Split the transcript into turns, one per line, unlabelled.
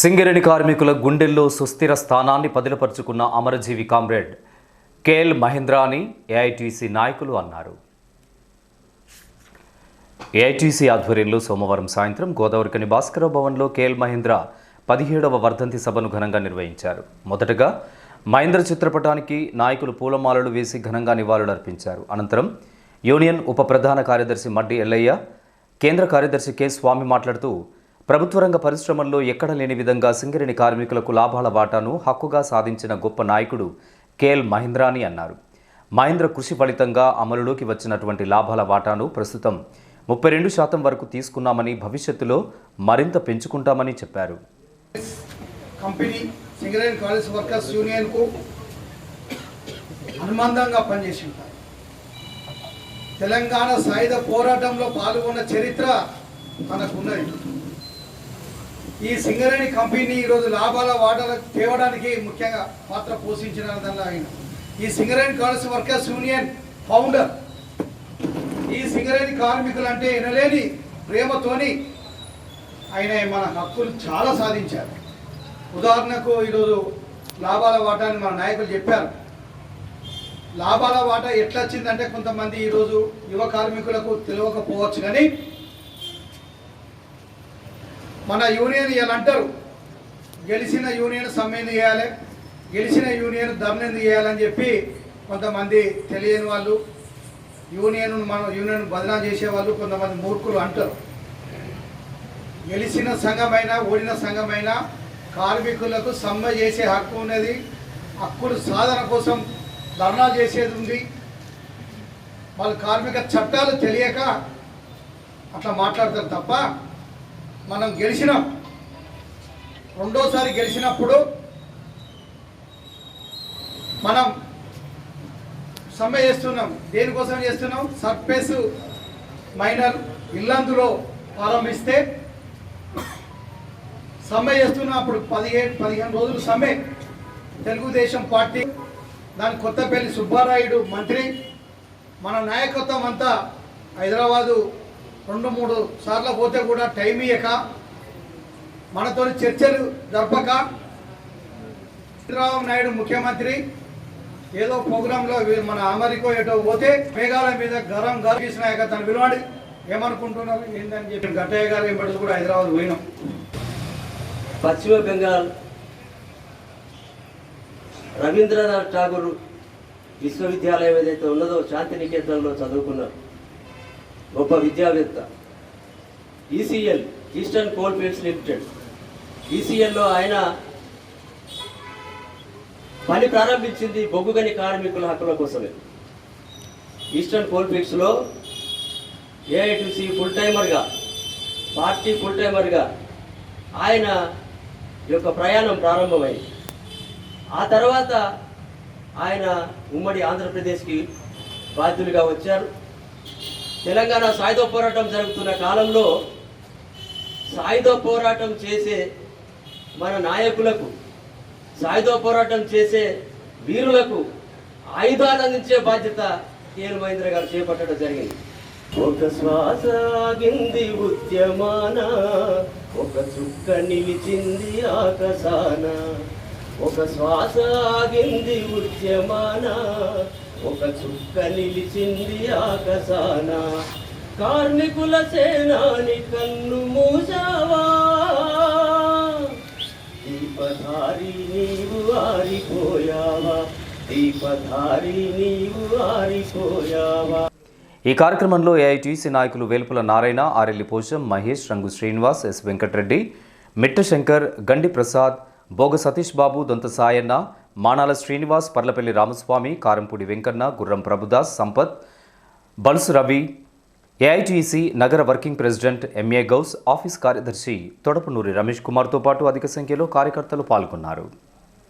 సింగరేణి కార్మికుల గుండెల్లో సుస్థిర స్థానాన్ని పదిలపరుచుకున్న అమరజీవి కామ్రేడ్ కేఎల్ మహేంద్ర అని ఏఐటీసీ నాయకులు అన్నారు. ఏఐటీసీ ఆధ్వర్యంలో సోమవారం సాయంత్రం గోదావరికని భాస్కర భవన్లో కేఎల్ మహేంద్ర పదిహేడవ వర్ధంతి సభను ఘనంగా నిర్వహించారు. మొదటగా మహేంద్ర చిత్రపటానికి నాయకులు పూలమాలలు వేసి ఘనంగా నివాళులర్పించారు. అనంతరం యూనియన్ ఉప ప్రధాన కార్యదర్శి మడ్డి ఎల్లయ్య కేంద్ర కార్యదర్శి కె స్వామి మాట్లాడుతూ ప్రభుత్వ రంగ పరిశ్రమల్లో ఎక్కడ లేని విధంగా సింగరేణి కార్మికులకు లాభాల వాటాను హక్కుగా సాధించిన గొప్ప నాయకుడు కేఎల్ మహేంద్రాని అన్నారు. మహేంద్ర కృషి ఫలితంగా అమలులోకి వచ్చినటువంటి లాభాల వాటాను ప్రస్తుతం ముప్పై రెండు శాతం వరకు తీసుకున్నామని భవిష్యత్తులో మరింత పెంచుకుంటామని చెప్పారు.
కంపెనీ సింగరేణి కాలేజ్ వర్కర్స్ యూనియన్కు అనుబంధంగా పనిచేసి ఉంటారు తెలంగాణ సాయుధ పోరాటంలో పాల్గొన్న చరిత్ర తనకున్నది. ఈ సింగరేణి కంపెనీ ఈరోజు లాభాల వాటాలు తేవడానికి ముఖ్యంగా పాత్ర పోషించిన దానిలో ఆయన. ఈ Singareni college workers union founder. ఈ సింగరేణి కార్మికులు అంటే ఎనలేని ప్రేమతోని ఆయన మన హక్కులు చాలా సాధించారు. ఉదాహరణకు ఈరోజు లాభాల వాటాని మన నాయకులు చెప్పారు. లాభాల వాటా ఎట్లా వచ్చిందంటే కొంతమంది ఈరోజు యువ కార్మికులకు తెలియకపోవచ్చు కానీ మన యూనియన్ ఇలా అంటారు. గెలిచిన యూనియన్ సమ్మె చేయాలి? గెలిచిన యూనియన్ ధర్మ చేయాలని చెప్పి కొంతమంది తెలియని వాళ్ళు యూనియన్ మన యూనియన్ బదనా చేసేవాళ్ళు కొంతమంది మూర్ఖులు అంటారు. గెలిచిన సంఘమైనా ఓడిన సంఘమైనా కార్మికులకు సమ్మె చేసే హక్కు ఉన్నది. హక్కులు సాధన కోసం ధర్నా చేసేది ఉంది. వాళ్ళు కార్మిక చట్టాలు తెలియక అట్లా మాట్లాడతారు తప్ప మనం గెలిచినాం. రెండోసారి గెలిచినప్పుడు మనం సమ్మె చేస్తున్నాం. దేనికోసం చేస్తున్నాం? సర్ఫేస్ మైనర్ ఇల్లందులో ప్రారంభిస్తే సమ్మె చేస్తున్నాం అప్పుడు పదిహేడు పదిహేను రోజులు సమ్మె. తెలుగుదేశం పార్టీ దాని కొత్తపల్లి సుబ్బారాయుడు మంత్రి మన నాయకత్వం అంతా హైదరాబాదు రెండు మూడు సార్లు పోతే కూడా టైం ఇయ్యక మనతో చర్చలు జరపక చంద్రబాబు నాయుడు ముఖ్యమంత్రి ఏదో ప్రోగ్రాంలో మన అమెరికా ఏటో పోతే మేఘాలయ మీద గరం గరం నాయక తను పిలవాడి ఏమనుకుంటున్నారు? ఏందని చెప్పి గట్టయ్య గారు ఎంబడి కూడా హైదరాబాద్ పోయినాం.
పశ్చిమ బెంగాల్ రవీంద్రనాథ్ ఠాగూర్ విశ్వవిద్యాలయం ఏదైతే ఉన్నదో శాంతినికేతన్లో చదువుకున్నారు. గొప్ప విద్యావేత్త. ECL eastern coal fields limited ఈసీఎల్లో ఆయన పని ప్రారంభించింది బొగ్గుగని కార్మికుల హక్కుల కోసమే. ఈస్టర్న్ కోల్ ఫీల్డ్స్లో ఏఐటీసీ ఫుల్ టైమర్గా పార్టీ ఫుల్ టైమర్గా ఆయన యొక్క ప్రయాణం ప్రారంభమైంది. ఆ తర్వాత ఆయన ఉమ్మడి ఆంధ్రప్రదేశ్కి బాధ్యులుగా వచ్చారు. తెలంగాణ సాయుధ పోరాటం జరుగుతున్న కాలంలో సాయుధ పోరాటం చేసే మన నాయకులకు సాయుధ పోరాటం చేసే వీరులకు ఆయుధాలు అందించే బాధ్యత కేఎల్ మహేంద్ర గారు చేపట్టడం జరిగింది. ఒక శ్వాస ఆగింది ఉద్యమాన ఒక చుక్క నిలిచింది ఆకాశాన. ఒక శ్వాస ఆగింది ఉద్యమాన ఒక చుక్క నిలిచింది ఆకసాన కార్మికుల సేనాని కన్ను మూసావా దీపధారి నీవు ఆరిపోయావా? దీపధారి నీవు ఆరిపోయావా?
ఈ కార్యక్రమంలో ఏఐటీసీ నాయకులు వేల్పుల నారాయణ ఆరెల్లి పోషం మహేష్ రంగు శ్రీనివాస్ ఎస్ వెంకటరెడ్డి మిట్టశంకర్ గండి ప్రసాద్ బోగ సతీష్ బాబు దొంత సాయన్న మానాల శ్రీనివాస్ పర్లపల్లి రామస్వామి కారంపూడి వెంకన్న గుర్రం ప్రభుదాస్ సంపత్ బల్సు రవి ఏఐటీసీ నగర working president MA Ghouse office కార్యదర్శి తొడపనూరి రమేష్ కుమార్తో పాటు అధిక సంఖ్యలో కార్యకర్తలు పాల్గొన్నారు.